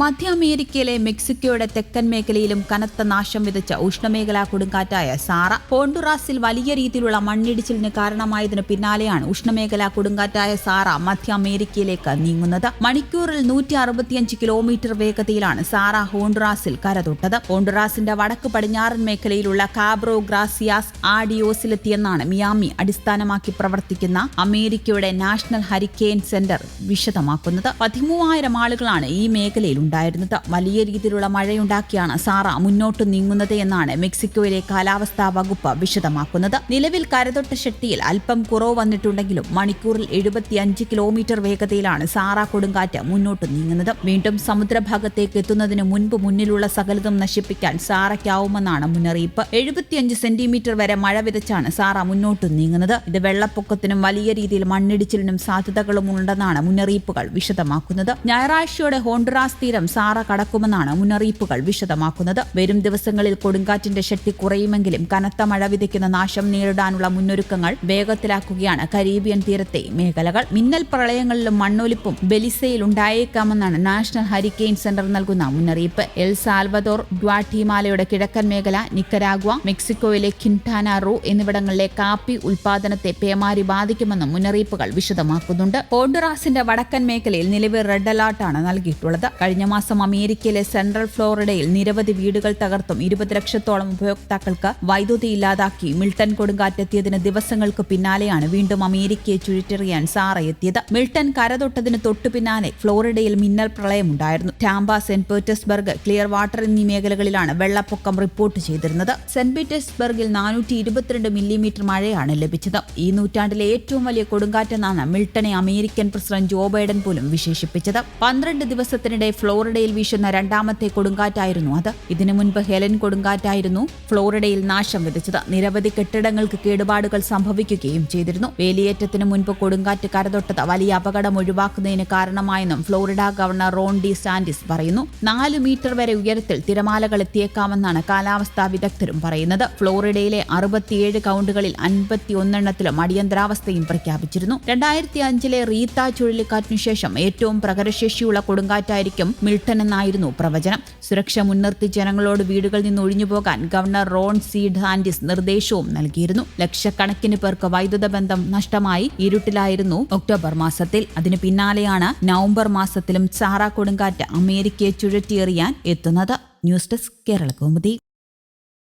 മധ്യ അമേരിക്കയിലെ മെക്സിക്കോയുടെ തെക്കൻ മേഖലയിലും കനത്ത നാശം വിതച്ച ഉഷ്ണമേഖലാ കൊടുങ്കാറ്റായ സാറ. ഹോണ്ടുറാസിൽ വലിയ രീതിയിലുള്ള മണ്ണിടിച്ചിലിന് കാരണമായതിനു പിന്നാലെയാണ് ഉഷ്ണമേഖലാ കൊടുങ്കാറ്റായ സാറ മധ്യ അമേരിക്കയിലേക്ക് നീങ്ങുന്നത്. മണിക്കൂറിൽ നൂറ്റി അറുപത്തിയഞ്ച് കിലോമീറ്റർ വേഗതയിലാണ് സാറ ഹോണ്ടുറാസിൽ കരതൊട്ടത്. ഹോണ്ടുറാസിന്റെ വടക്ക് പടിഞ്ഞാറൻ മേഖലയിലുള്ള കാബ്രോ ഗ്രാസിയാസ് ആഡിയോസിലെത്തിയെന്നാണ് മിയാമി അടിസ്ഥാനമാക്കി പ്രവർത്തിക്കുന്ന അമേരിക്കയുടെ നാഷണൽ ഹരിക്കെയിൻ സെന്റർ വിശദമാക്കുന്നത്. പതിമൂവായിരം ആളുകളാണ് ഈ മേഖലയിൽ ഉണ്ടായിരുന്നത്. വലിയ രീതിയിലുള്ള മഴയുണ്ടാക്കിയാണ് സാറ മുന്നോട്ട് നീങ്ങുന്നത് എന്നാണ് മെക്സിക്കോയിലെ കാലാവസ്ഥാ വകുപ്പ് വിശദമാക്കുന്നത്. നിലവിൽ കരതൊട്ട ശക്തിയിൽ അല്പം കുറവ് വന്നിട്ടുണ്ടെങ്കിലും മണിക്കൂറിൽ എഴുപത്തിയഞ്ച് കിലോമീറ്റർ വേഗതയിലാണ് സാറ കൊടുങ്കാറ്റ് മുന്നോട്ട് നീങ്ങുന്നത്. വീണ്ടും സമുദ്രഭാഗത്തേക്ക് എത്തുന്നതിന് മുൻപ് മുന്നിലുള്ള സകലതും നശിപ്പിക്കാൻ സാറയ്ക്കാവുമെന്നാണ് മുന്നറിയിപ്പ്. എഴുപത്തിയഞ്ച് സെന്റിമീറ്റർ വരെ മഴ വിതച്ചാണ് സാറ മുന്നോട്ട് നീങ്ങുന്നത്. ഇത് വെള്ളപ്പൊക്കത്തിനും വലിയ രീതിയിൽ മണ്ണിടിച്ചിലിനും സാധ്യതകളും ഉണ്ടെന്നാണ് മുന്നറിയിപ്പുകൾ വിശദമാക്കുന്നത്. ഞായറാഴ്ചയോടെ ഹോണ്ടുറാസ് തീരം സാറ കടക്കുമെന്നാണ് മുന്നറിയിപ്പുകൾ വിശദമാക്കുന്നത്. വരും ദിവസങ്ങളിൽ കൊടുങ്കാറ്റിന്റെ ശക്തി കുറയുമെങ്കിലും കനത്ത മഴ വിതയ്ക്കുന്ന നാശം നേരിടാനുള്ള മുന്നൊരുക്കങ്ങൾ വേഗത്തിലാക്കുകയാണ് കരീബിയൻ തീരത്തെ മേഖലകൾ. മിന്നൽ പ്രളയങ്ങളിലും മണ്ണൊലിപ്പും ബെലിസയിൽ ഉണ്ടായേക്കാമെന്നാണ് നാഷണൽ ഹരിക്കെയിൻ സെന്റർ നൽകുന്ന മുന്നറിയിപ്പ്. എൽ സാൽവദോർ ഗ്വാട്ടിമാലയുടെ കിഴക്കൻ മേഖല നിക്കരാഗ്വ മെക്സിക്കോയിലെ കിൻടാന റൂ എന്നിവിടങ്ങളിലെ കാപ്പി ഉൽപാദനത്തെ പേമാരി ബാധിക്കുമെന്നും മുന്നറിയിപ്പുകൾ വിശദമാക്കുന്നുണ്ട്. ഹോണ്ടുറാസിന്റെ വടക്കൻ മേഖലയിൽ നിലവിൽ റെഡ് അലർട്ടാണ് നൽകിയിട്ടുള്ളത്. കഴിഞ്ഞ മാസം അമേരിക്കയിലെ സെൻട്രൽ ഫ്ലോറിഡയിൽ നിരവധി വീടുകൾ തകർത്തും ഇരുപത് ലക്ഷത്തോളം ഉപയോക്താക്കൾക്ക് വൈദ്യുതി ഇല്ലാതാക്കി. മിൽട്ടൺ കൊടുങ്കാറ്റെത്തിയതിന് ദിവസങ്ങൾക്ക് പിന്നാലെയാണ് വീണ്ടും അമേരിക്കയെ ചുഴറ്റെറിയാൻ സാറ എത്തിയത്. മിൽട്ടൺ കരതൊട്ടതിന് തൊട്ടു പിന്നാലെ ഫ്ലോറിഡയിൽ മിന്നൽ പ്രളയമുണ്ടായിരുന്നു Tampa Saint Petersburg Clearwater എന്നീ മേഖലകളിലാണ് വെള്ളപ്പൊക്കം റിപ്പോർട്ട് ചെയ്തിരുന്നത്. സെന്റ് പീറ്റേഴ്സ്ബർഗിൽ നാനൂറ്റി ഇരുപത്തിരണ്ട് മില്ലിമീറ്റർ മഴയാണ് ലഭിച്ചത്. ഈ നൂറ്റാണ്ടിലെ ഏറ്റവും വലിയ കൊടുങ്കാറ്റെന്നാണ് മിൽട്ടനെ അമേരിക്കൻ പ്രസിഡന്റ് ജോ ബൈഡൻ പോലും വിശേഷിപ്പിച്ചത്. പന്ത്രണ്ട് ദിവസത്തിനിടെ ഫ്ലോറിഡയിൽ വീശുന്ന രണ്ടാമത്തെ കൊടുങ്കാറ്റായിരുന്നു അത്. ഇതിനു മുൻപ് ഹെലൻ കൊടുങ്കാറ്റായിരുന്നു ഫ്ലോറിഡയിൽ നാശം വിതച്ചത്. നിരവധി കെട്ടിടങ്ങൾക്ക് കേടുപാടുകൾ സംഭവിക്കുകയും ചെയ്തിരുന്നു. വേലിയേറ്റത്തിന് മുൻപ് കൊടുങ്കാറ്റ് കരതൊട്ടത് വലിയ അപകടം ഒഴിവാക്കുന്നതിന് കാരണമായെന്നും ഫ്ലോറിഡ ഗവർണർ റോൺ ഡി സാൻഡിസ് പറയുന്നു. നാല് മീറ്റർ വരെ ഉയരത്തിൽ തിരമാലകൾ എത്തിയേക്കാമെന്നാണ് കാലാവസ്ഥാ വിദഗ്ധരും പറയുന്നത്. ഫ്ലോറിഡയിലെ അറുപത്തിയേഴ് കൗണ്ടുകളിൽ അൻപത്തി ഒന്നെണ്ണത്തിലും അടിയന്തരാവസ്ഥയും പ്രഖ്യാപിച്ചിരുന്നു. രണ്ടായിരത്തി അഞ്ചിലെ റീത്ത ചുഴലിക്കാറ്റിനുശേഷം ഏറ്റവും പ്രകടശേഷിയുള്ള കൊടുങ്കാറ്റായിരിക്കും മിൽട്ടൺ എന്നായിരുന്നു പ്രവചനം. സുരക്ഷ മുൻനിർത്തി ജനങ്ങളോട് വീടുകളിൽ നിന്ന് ഒഴിഞ്ഞു പോകാൻ ഗവർണർ റോൺ സി. ഡാൻഡിസ് നിർദ്ദേശവും നൽകിയിരുന്നു. ലക്ഷക്കണക്കിന് പേർക്ക് വൈദ്യുത ബന്ധം നഷ്ടമായി ഇരുട്ടിലായിരുന്നു ഒക്ടോബർ മാസത്തിൽ. അതിനു പിന്നാലെയാണ് നവംബർ മാസത്തിലും സാറ കൊടുങ്കാറ്റ് അമേരിക്കയെ ചുഴറ്റിയെറിയാൻ എത്തുന്നത്. News desk Kerala